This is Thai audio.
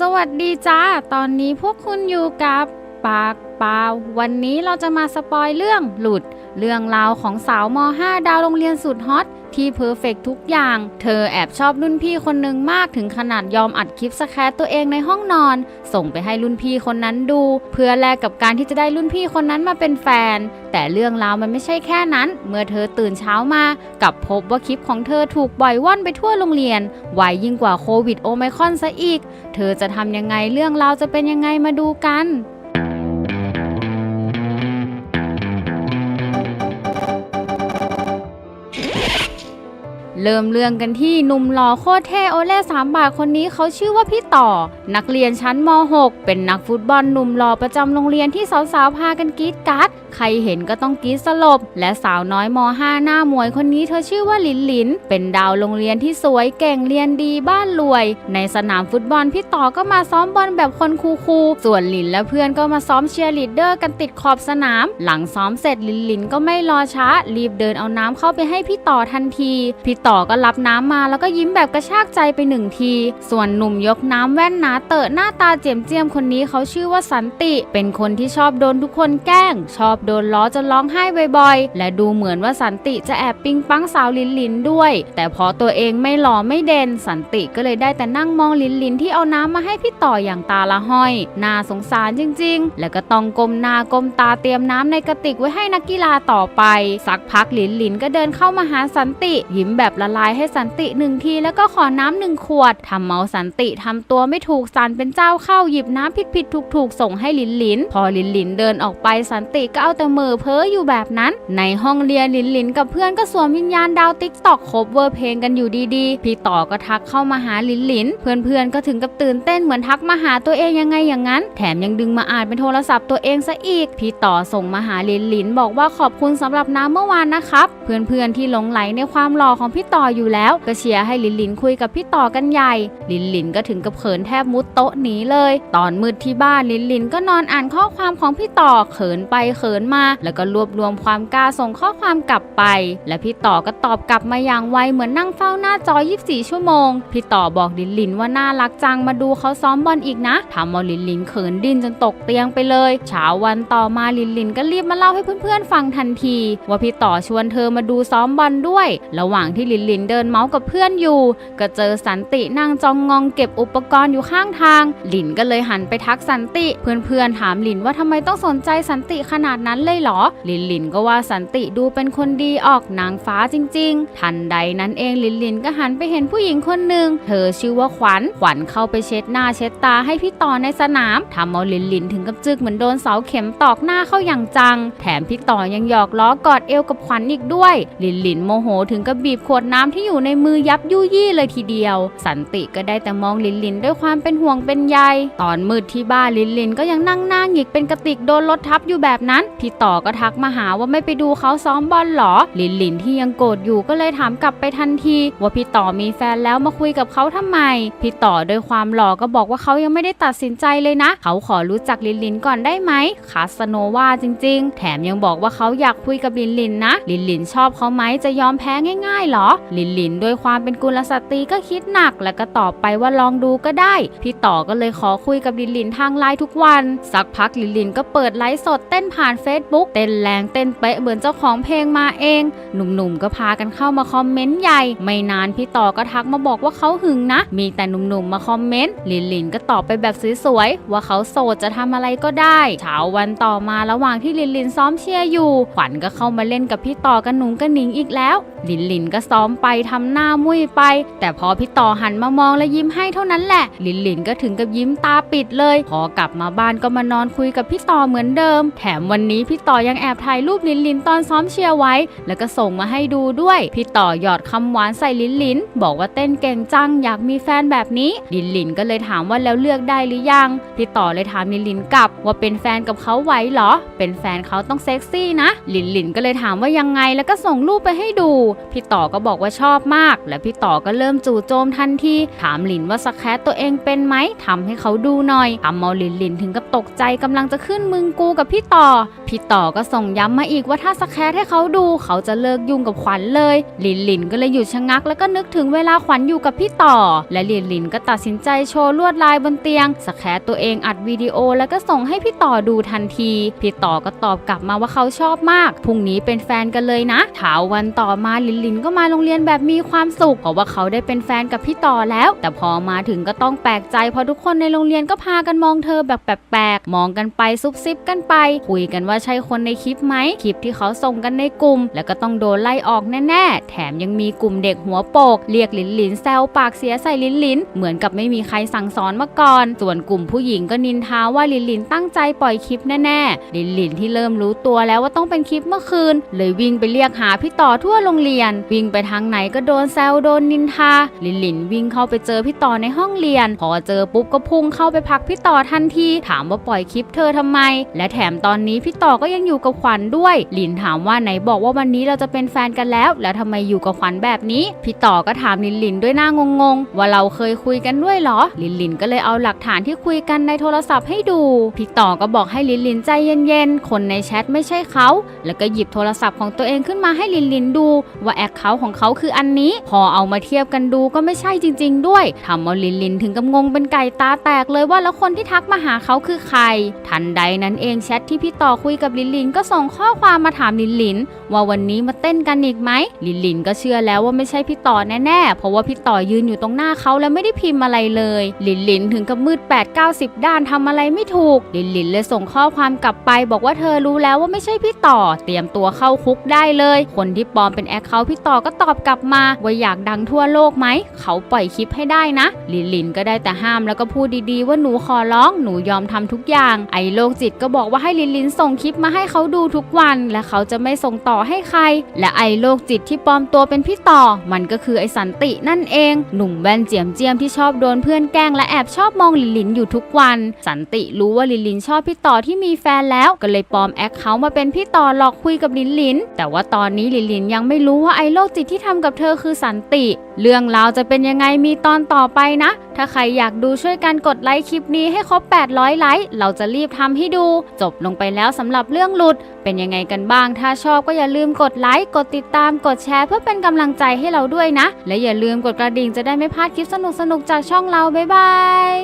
สวัสดีจ้า ตอนนี้พวกคุณอยู่กับ ปากเปล่า วันนี้เราจะมาสปอยเรื่องหลุด เรื่องราวของสาวม .5 ดาวโรงเรียนสุดฮอตที่เพอร์เฟกทุกอย่าง เธอแอบชอบรุ่นพี่คนหนึ่งมากถึงขนาดยอมอัดคลิปสแครตัวเองในห้องนอน ส่งไปให้รุ่นพี่คนนั้นดู เพื่อแลกกับการที่จะได้รุ่นพี่คนนั้นมาเป็นแฟน แต่เรื่องราวมันไม่ใช่แค่นั้น เมื่อเธอตื่นเช้ามากับพบว่าคลิปของเธอถูกปล่อยว่อนไปทั่วโรงเรียนไวยิ่งกว่าโควิดโอไมคอนซะอีก เธอจะทำยังไงเรื่องราวจะเป็นยังไงมาดูกัน เริ่มเรื่องกันที่หนุ่มหล่อโคตรเท่โอเล่สามบาทคนนี้เขาชื่อว่าพี่ต่อ นักเรียนชั้นม .6 เป็นนักฟุตบอลหนุ่มหล่อประจำโรงเรียนที่สาวๆพากันกรีดกราร์ดใครเห็นก็ต้องกรีดสลบ และสาวน้อยม .5 หน้ามวยคนนี้เธอชื่อว่าหลินหลิน เป็นดาวโรงเรียนที่สวยเก่งเรียนดีบ้านรวย ในสนามฟุตบอลพี่ต่อก็มาซ้อมบอลแบบคนคูลๆส่วนหลินและเพื่อนก็มาซ้อมเชียร์ลีดเดอร์กันติดขอบสนาม หลังซ้อมเสร็จหลินหลินก็ไม่รอช้า รีบเดินเอาน้ำเข้าไปให้พี่ต่อทันทีพี่ต่อ่อก็รับน้ำมาแล้วก็ยิ้มแบบกระชากใจไปหนึ่งที ส่วนหนุ่มยกน้ำแว่นหนาเตอะหน้าตาเจียมเจียมๆคนนี้เขาชื่อว่าสันติ เป็นคนที่ชอบโดนทุกคนแกล้ง ชอบโดนล้อจนร้องไห้บ่อยๆ และดูเหมือนว่าสันติจะแอบปิ๊งปังสาวลินลินด้วย แต่พอตัวเองไม่หล่อไม่เด่นสันติก็เลยได้แต่นั่งมองลินลินที่เอาน้ำมาให้พี่ต่ออย่างตาละห้อยน่าสงสารจริง ๆ แล้วก็ต้องก้มหน้าก้มตาเตรียมน้ำในกระติกไว้ให้นักกีฬาต่อไป สักพักลินลินก็เดินเข้ามาหาสันติ ยิ้มแบบละลายให้สันติหนึ่งทีแล้วก็ขอน้ำหนึ่งขวดทำเมาสันติทำตัวไม่ถูกสันเป็นเจ้าเข้าหยิบน้ำผิดผิดถูกถูกส่งให้ลินลิน พอลินลินเดินออกไปสันติก็เอาแต่มือเพ้ออยู่แบบนั้น ในห้องเรียนลินลินกับเพื่อนก็สวมวิญญาณดาวติ๊กตอกคบเวอร์เพลงกันอยู่ดีๆ พี่ต่อก็ทักเข้ามาหาลินลิน เพื่อนๆก็ถึงกับตื่นเต้นเหมือนทักมาหาตัวเองยังไงอย่างนั้น แถมยังดึงมาอ่านเป็นโทรศัพท์ตัวเองซะอีก พี่ต่อส่งมาหาลินลินบอกว่าขอบคุณสำหรับน้ำเมื่อวานนะครับ เพื่อนๆที่หลงไหลในความหล่อของพี่ต่ออยู่แล้ว ก็เชียร์ให้ลินลินคุยกับพี่ต่อกันใหญ่ ลินลินก็ถึงกับเขินแทบมุดโต๊ะหนีเลย ตอนมืดที่บ้านลินลินก็นอนอ่านข้อความของพี่ต่อเขินไปเขินมา แล้วก็รวบรวมความกล้าส่งข้อความกลับไป และพี่ต่อก็ตอบกลับมาอย่างไวเหมือนนั่งเฝ้าหน้าจอ 24 ชั่วโมง พี่ต่อบอกลินลินว่าน่ารักจังมาดูเขาซ้อมบอลอีกนะทำเอาลินลินเขินดิ้นจนตกเตียงไปเลยเช้าวันต่อมาลินลินก็รีบมาเล่าให้เพื่อนๆฟังทันที ว่าพี่ต่อชวนเธอมาดูซ้อมบอลด้วย ระหว่างที่ลินลินเดินเมาส์กับเพื่อนอยู่ ก็เจอสันตินั่งจองงองเก็บอุปกรณ์อยู่ข้างทาง หลินก็เลยหันไปทักสันติ เพื่อนๆถามหลินว่าทำไมต้องสนใจสันติขนาดนั้นเลยเหรอ ลินลินก็ว่าสันติดูเป็นคนดีออกนางฟ้าจริง ๆ ทันใดนั้นเองลินลินก็หันไปเห็นผู้หญิงคนหนึ่งเธอชื่อว่าขวัญขวัญเข้าไปเช็ดหน้าเช็ดตาให้พี่ต่อในสนามทำเอาลินลินถึงกับจึกเหมือนโดนเสาเข็มตอกหน้าเข้าอย่างจัง แถมพี่ต่อยังหยอกล้อกอดเอวกับขวัญอีกด้วย ลินลินโมโหถึงกับบีบขวดน้ำที่อยู่ในมือยับยุยี่เลยทีเดียว สันติก็ได้แต่มองลินลินด้วยความเป็นห่วงเป็นใย ตอนมืดที่บ้านลินลินก็ยังนั่งหน้าหงิกเป็นกระติกโดนรถทับอยู่แบบนั้น พี่ต่อก็ทักมาหาว่าไม่ไปดูเขาซ้อมบอลหรอ ลินลินที่ยังโกรธอยู่ก็เลยถามกลับไปทันที ว่าพี่ต่อมีแฟนแล้วมาคุยกับเขาทำไม พี่ต่อโดยความหล่อก็บอกว่าเขายังไม่ได้ตัดสินใจเลยนะ เขาขอรู้จักลินลินก่อนได้ไหมคาสโนวาจริง ๆ แถมยังบอกว่าเขาอยากคุยกับลินลินนะ ลินลินชอบเขาไหมจะยอมแพ้ง่ายๆหรอ ลินลินด้วยความเป็นกุลสตรีก็คิดหนัก แล้วก็ตอบไปว่าลองดูก็ได้ พี่ต่อก็เลยขอคุยกับลินลินทางไลน์ทุกวัน สักพักลินลินก็เปิดไลฟ์สดเต้นผ่าน Facebook เต้นแรงเต้นเป๊ะเหมือนเจ้าของเพลงมาเอง หนุ่มๆก็พากันเข้ามาคอมเมนต์ใหญ่ ไม่นานพี่ต่อก็ทักมาบอกว่าเขาหึงนะ มีแต่หนุ่มๆมาคอมเมนต์ลินลินก็ตอบไปแบบสวยๆว่าเขาโสดจะทำอะไรก็ได้เช้าวันต่อมาระหว่างที่ลินลินซ้อมเชียร์อยู่ ขวัญก็เข้ามาเล่นกับพี่ต่อกันหนุ่งกันหนิงอีกแล้ว ลินลินก็ซ้อมไปทำหน้ามุ้ยไป แต่พอพี่ต่อหันมามองและยิ้มให้เท่านั้นแหละ ลินลินก็ถึงกับยิ้มตาปิดเลย พอกลับมาบ้านก็มานอนคุยกับพี่ต่อเหมือนเดิม แถมวันนี้พี่ต่อยังแอบถ่ายรูปลินลินตอนซ้อมเชียร์ไว้ แล้วก็ส่งมาให้ดูด้วย พี่ต่อหยอดคำหวานใส่ลินลิน บอกว่าเต้นเก่งจังอยากมีแฟนแบบนี้ลินลินก็เลยถามว่าแล้วเลือกได้หรือยัง พี่ต่อเลยถามลินลินกลับ ว่าเป็นแฟนกับเขาไหวเหรอ เป็นแฟนเขาต้องเซ็กซี่นะ ลินลินก็เลยถามว่ายังไงแล้วก็ส่งรูปไปให้ดู พี่ต่อก็บอกว่าชอบมาก และพี่ต่อก็เริ่มจู่โจมทันทีถามลินว่าสแครตัวเองเป็นไหมทำให้เขาดูหน่อยทำเอาลินลินถึงกับตกใจกำลังจะขึ้นมึงกูกับพี่ต่อพี่ต่อก็ส่งย้ำมาอีกว่าถ้าสแครให้เขาดูเขาจะเลิกยุ่งกับขวัญเลย ลินลินก็เลยหยุดชะงักแล้วก็นึกถึงเวลาขวัญอยู่กับพี่ต่อ และลินลินก็ตัดสินใจโชว์ลวดลายบนเตียง สแครตัวเองอัดวิดีโอแล้วก็ส่งให้พี่ต่อดูทันที พี่ต่อก็ตอบกลับมาว่าเขาชอบมากพรุ่งนี้เป็นแฟนกันเลยนะเช้าวันต่อมาลินลินก็มาโรงเรียนแบบมีความสุขเพราะว่าเขาได้เป็นแฟนกับพี่ต่อแล้ว แต่พอมาถึงก็ต้องแปลกใจเพราะทุกคนในโรงเรียนก็พากันมองเธอแบบแปลกๆมองกันไปซุบซิบกันไป คุยกันว่าใช่คนในคลิปไหมคลิปที่เขาส่งกันในกลุ่ม แล้วก็ต้องโดนไล่ออกแน่ๆ แถมยังมีกลุ่มเด็กหัวโปก เรียกลินลินแซวปากเสียใส่ลินลินเหมือนกับไม่มีใครสั่งสอนมาก่อน ส่วนกลุ่มผู้หญิงก็นินทาว่าลินลินตั้งใจปล่อยคลิปแน่ๆ ลินลินที่เริ่มรู้ตัวแล้วว่าต้องเป็นคลิปเมื่อคืน เลยวิ่งไปเรียกหาพี่ต่อทั่วโรงเรียน วิ่งไปทางไหนก็โดนแซวโดนนินทา ลินลินวิ่งเข้าไปเจอพี่ต่อในห้องเรียน พอเจอปุ๊บก็พุ่งเข้าไปพักพี่ต่อทันทีถามว่าปล่อยคลิปเธอทำไม และแถมตอนนี้พี่ต่ออก็ยังอยู่กับขวัญด้วย หลินถามว่าไหนบอกว่าวันนี้เราจะเป็นแฟนกันแล้ว แล้วทำไมอยู่กับขวัญแบบนี้ พี่ต่อก็ถามลินลินด้วยหน้างงๆว่าเราเคยคุยกันด้วยเหรอ หลินลินก็เลยเอาหลักฐานที่คุยกันในโทรศัพท์ให้ดู พี่ต่อก็บอกให้ลินลินใจเย็นๆ คนในแชทไม่ใช่เขา แล้วก็หยิบโทรศัพท์ของตัวเองขึ้นมาให้ลินลินดู ว่าแอคเคาท์ของเขาคืออันนี้ พอเอามาเทียบกันดูก็ไม่ใช่จริง ๆ ด้วยทำเอาลินลินถึงกับงงเป็นไก่ตาแตกเลยว่าแล้วคนที่ทักมาหาเขาคือใคร ทันใดนั้นเองแชทที่พี่ต่อคุยกับลินลินก็ส่งข้อความมาถามลินลินว่าวันนี้มาเต้นกันอีกไหมลินลินก็เชื่อแล้วว่าไม่ใช่พี่ต่อแน่ๆ เพราะว่าพี่ต่อยืนอยู่ตรงหน้าเขาแล้วไม่ได้พิมพ์อะไรเลยลินลินถึงกับมืด 8 9 0 ด้านทำอะไรไม่ถูกลินลินเลยส่งข้อความกลับไป บอกว่าเธอรู้แล้วว่าไม่ใช่พี่ต่อ เตรียมตัวเข้าคุกได้เลย คนที่ปลอมเป็นแอคเคาท์พี่ต่อก็ตอบกลับมาว่าอยากดังทั่วโลกไหมเขาปล่อยคลิปให้ได้นะลินลินก็ได้แต่ห้ามแล้วก็พูดดีๆ ว่าหนูขอร้องหนูยอมทำทุกอย่าง ไอ้โรคจิตก็บอกว่าให้ลินลินส่งคลิปมาให้เขาดูทุกวัน และเขาจะไม่ส่งต่อให้ใคร และไอ้โรคจิตที่ปลอมตัวเป็นพี่ต่อ มันก็คือไอ้สันตินั่นเอง หนุ่มแว่นเจียมเจียมที่ชอบโดนเพื่อนแกล้งและแอบชอบมองลิลินอยู่ทุกวัน สันติรู้ว่าลิลินชอบพี่ต่อที่มีแฟนแล้ว ก็เลยปลอมแอคเขามาเป็นพี่ต่อหลอกคุยกับลิลิน แต่ว่าตอนนี้ลิลินยังไม่รู้ว่าไอ้โรคจิตที่ทำกับเธอคือสันติ เรื่องราวจะเป็นยังไงมีตอนต่อไปนะ ถ้าใครอยากดูช่วยกันกดไลค์คลิปนี้ให้ครบ 800 ไลค์ เราจะรีบทำให้ดู จบลงไปแล้วสำหรับเรื่องหลุด เป็นยังไงกันบ้าง ถ้าชอบก็อย่าลืมกดไลค์ กดติดตาม กดแชร์ เพื่อเป็นกำลังใจให้เราด้วยนะ และอย่าลืมกดกระดิ่งจะได้ไม่พลาดคลิปสนุกๆจากช่องเรา บ๊ายบาย